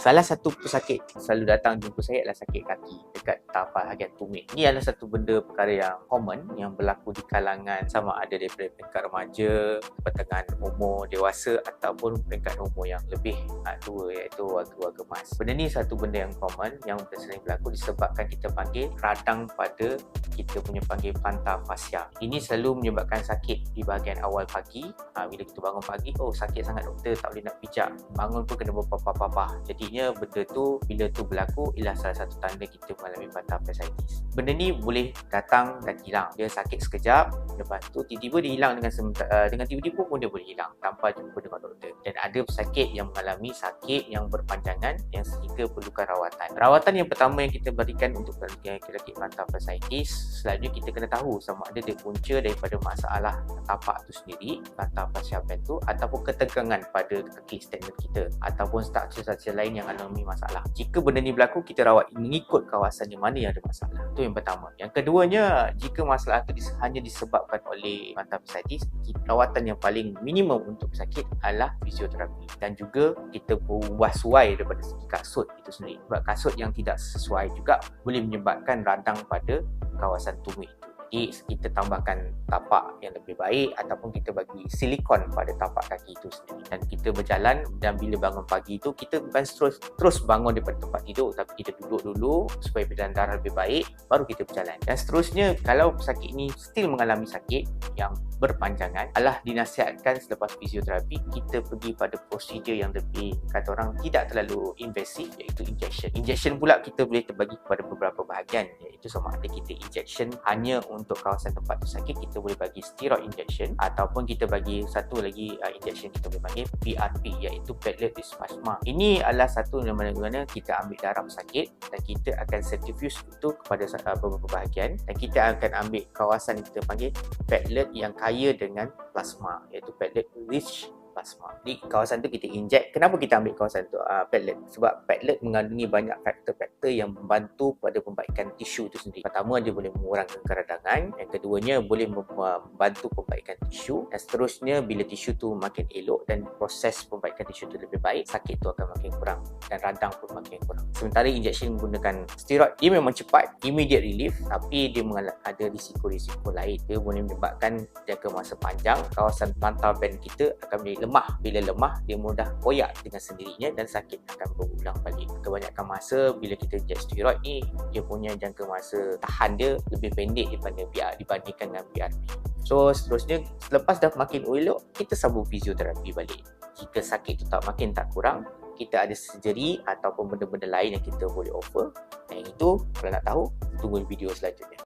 Salah satu pesakit selalu datang jumpa saya adalah sakit kaki dekat tapak bahagian tumit. Ini adalah satu benda perkara yang common yang berlaku di kalangan sama ada daripada peringkat remaja, pertengahan umur dewasa ataupun peringkat umur yang lebih uh, tua iaitu warga-warga emas. Benda ni satu benda yang common yang sering berlaku disebabkan kita panggil radang pada kita punya panggil plantar fascia. Ini selalu menyebabkan sakit di bahagian awal pagi. Uh, bila kita bangun pagi, oh sakit sangat doktor tak boleh nak pijak. Bangun pun kena berpapah-papah. Jadinya benda tu bila tu berlaku ialah salah satu tanda kita mengalami plantar fasciitis. Benda ni boleh datang dan hilang. Dia sakit sekejap, lepas tu tiba-tiba dia hilang dengan uh, dengan tiba-tiba pun dia boleh hilang tanpa jumpa dengan doktor. Dan ada pesakit yang mengalami sakit yang berpanjangan yang sehingga perlukan rawatan. Rawatan yang pertama yang kita berikan untuk lelaki plantar fasciitis, selanjutnya kita kena tahu sama ada dia punca daripada masalah tapak tu sendiri, plantar fascia tu ataupun ketegangan pada kaki standard kita ataupun struktur-struktur lain yang alami masalah. Jika benda ni berlaku, kita rawat mengikut kawasan di mana yang ada masalah. Itu yang pertama. Yang keduanya, jika masalah itu hanya disebabkan oleh mata fasciitis, rawatan yang paling minimum untuk sakit adalah fisioterapi. Dan juga kita berubah suai daripada segi kasut itu sendiri. Sebab kasut yang tidak sesuai juga boleh menyebabkan radang pada kawasan tumit itu. Jadi kita tambahkan tapak yang lebih baik ataupun kita bagi silikon pada tapak kaki itu sendiri. Dan kita berjalan dan bila bangun pagi itu kita bukan terus terus bangun daripada tempat tidur tapi kita duduk dulu supaya peredaran darah lebih baik baru kita berjalan. Dan seterusnya kalau pesakit ini still mengalami sakit yang berpanjangan adalah dinasihatkan selepas fisioterapi kita pergi pada prosedur yang lebih kata orang tidak terlalu invasif iaitu injection. Injection pula kita boleh terbagi kepada beberapa bahagian iaitu sama ada kita injection hanya untuk kawasan tempat tu sakit kita boleh bagi steroid injection ataupun kita bagi satu lagi uh, injection kita boleh panggil PRP iaitu platelet plasma. Ini adalah satu yang mana-mana kita ambil darah sakit dan kita akan centrifuge itu kepada uh, beberapa bahagian dan kita akan ambil kawasan yang kita panggil platelet yang kaya dengan plasma iaitu platelet rich plasma. Di kawasan tu kita inject. Kenapa kita ambil kawasan tu uh, platelet? Sebab platelet mengandungi banyak faktor-faktor yang membantu pada pembaikan tisu itu sendiri. Pertama dia boleh mengurangkan keradangan, yang keduanya boleh membantu pembaikan tisu dan seterusnya bila tisu tu makin elok dan proses pembaikan tisu tu lebih baik, sakit tu akan makin kurang dan radang pun makin kurang. Sementara injection menggunakan steroid, dia memang cepat, immediate relief tapi dia ada risiko-risiko lain. Dia boleh menyebabkan jangka masa panjang kawasan plantar band kita akan menjadi lemah. Bila lemah, dia mudah koyak dengan sendirinya dan sakit akan berulang balik. Kebanyakan masa bila kita inject steroid ni, dia punya jangka masa tahan dia lebih pendek daripada BR, dibandingkan dengan BRP. So seterusnya, selepas dah makin elok, kita sambung fisioterapi balik. Jika sakit tu tak makin tak kurang, kita ada surgery ataupun benda-benda lain yang kita boleh offer. Dan itu, kalau nak tahu, tunggu video selanjutnya.